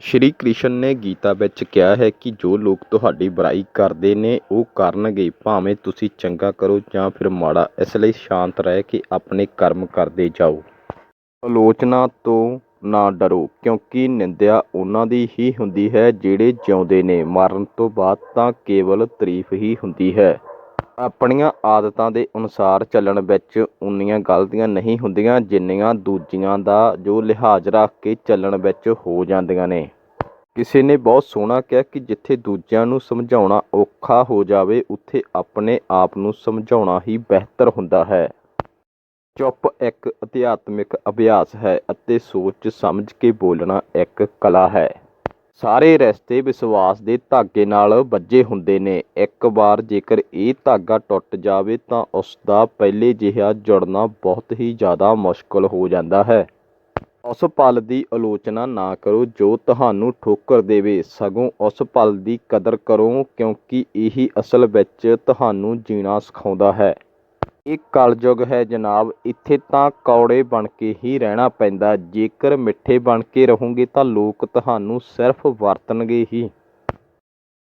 ਸ਼੍ਰੀ ਕ੍ਰਿਸ਼ਨ ਨੇ ਗੀਤਾ ਵਿੱਚ ਕਿਹਾ ਹੈ ਕਿ ਜੋ ਲੋਕ ਤੁਹਾਡੀ ਬੁਰਾਈ ਕਰਦੇ ਨੇ, ਉਹ ਕਰਨਗੇ, ਭਾਵੇਂ ਤੁਸੀਂ ਚੰਗਾ ਕਰੋ ਜਾਂ ਫਿਰ ਮਾੜਾ, ਇਸ ਲਈ ਸ਼ਾਂਤ ਰਹਿ ਕੇ ਆਪਣੇ ਕਰਮ ਕਰਦੇ ਜਾਓ। ਆਲੋਚਨਾ ਤੋਂ ਨਾ ਡਰੋ, ਕਿਉਂਕਿ ਨਿੰਦਿਆ ਉਹਨਾਂ ਦੀ ਹੀ ਹੁੰਦੀ ਹੈ ਜਿਹੜੇ ਜਿਉਂਦੇ ਨੇ। ਮਰਨ ਤੋਂ ਬਾਅਦ ਤਾਂ ਕੇਵਲ ਤਾਰੀਫ ਹੀ ਹੁੰਦੀ ਹੈ। ਆਪਣੀਆਂ ਆਦਤਾਂ ਦੇ ਅਨੁਸਾਰ ਚੱਲਣ ਵਿੱਚ ਉਨੀਆਂ ਗਲਤੀਆਂ ਨਹੀਂ ਹੁੰਦੀਆਂ, ਜਿੰਨੀਆਂ ਦੂਜਿਆਂ ਦਾ ਜੋ ਲਿਹਾਜ਼ ਰੱਖ ਕੇ ਚੱਲਣ ਵਿੱਚ ਹੋ ਜਾਂਦੀਆਂ ਨੇ। ਕਿਸੇ ਨੇ ਬਹੁਤ ਸੋਹਣਾ ਕਿਹਾ ਕਿ ਜਿੱਥੇ ਦੂਜਿਆਂ ਨੂੰ ਸਮਝਾਉਣਾ ਔਖਾ ਹੋ ਜਾਵੇ, ਉੱਥੇ ਆਪਣੇ ਆਪ ਨੂੰ ਸਮਝਾਉਣਾ ਹੀ ਬਿਹਤਰ ਹੁੰਦਾ ਹੈ। ਚੁੱਪ ਇੱਕ ਅਧਿਆਤਮਿਕ ਅਭਿਆਸ ਹੈ ਅਤੇ ਸੋਚ ਸਮਝ ਕੇ ਬੋਲਣਾ ਇੱਕ ਕਲਾ ਹੈ। ਸਾਰੇ ਰਸਤੇ ਵਿਸ਼ਵਾਸ ਦੇ ਧਾਗੇ ਨਾਲ ਬੱਝੇ ਹੁੰਦੇ ਨੇ। ਇੱਕ ਵਾਰ ਜੇਕਰ ਇਹ ਧਾਗਾ ਟੁੱਟ ਜਾਵੇ ਤਾਂ ਉਸ ਦਾ ਪਹਿਲੇ ਜਿਹਾ ਜੁੜਨਾ ਬਹੁਤ ਹੀ ਜ਼ਿਆਦਾ ਮੁਸ਼ਕਲ ਹੋ ਜਾਂਦਾ ਹੈ। ਉਸ ਪਲ ਦੀ ਆਲੋਚਨਾ ਨਾ ਕਰੋ ਜੋ ਤੁਹਾਨੂੰ ਠੋਕਰ ਦੇਵੇ। ਸਗੋਂ ਉਸ ਪਲ ਦੀ ਕਦਰ ਕਰੋ ਕਿਉਂਕਿ ਇਹੀ ਅਸਲ ਵਿੱਚ ਤੁਹਾਨੂੰ ਜੀਣਾ ਸਿਖਾਉਂਦਾ ਹੈ। ਇਹ ਕਲਯੁਗ ਹੈ ਜਨਾਬ, ਇੱਥੇ ਤਾਂ ਕੌੜੇ ਬਣ ਕੇ ਹੀ ਰਹਿਣਾ ਪੈਂਦਾ, ਜੇਕਰ ਮਿੱਠੇ ਬਣ ਕੇ ਰਹੋਗੇ ਤਾਂ ਲੋਕ ਤੁਹਾਨੂੰ ਸਿਰਫ ਵਰਤਣਗੇ ਹੀ।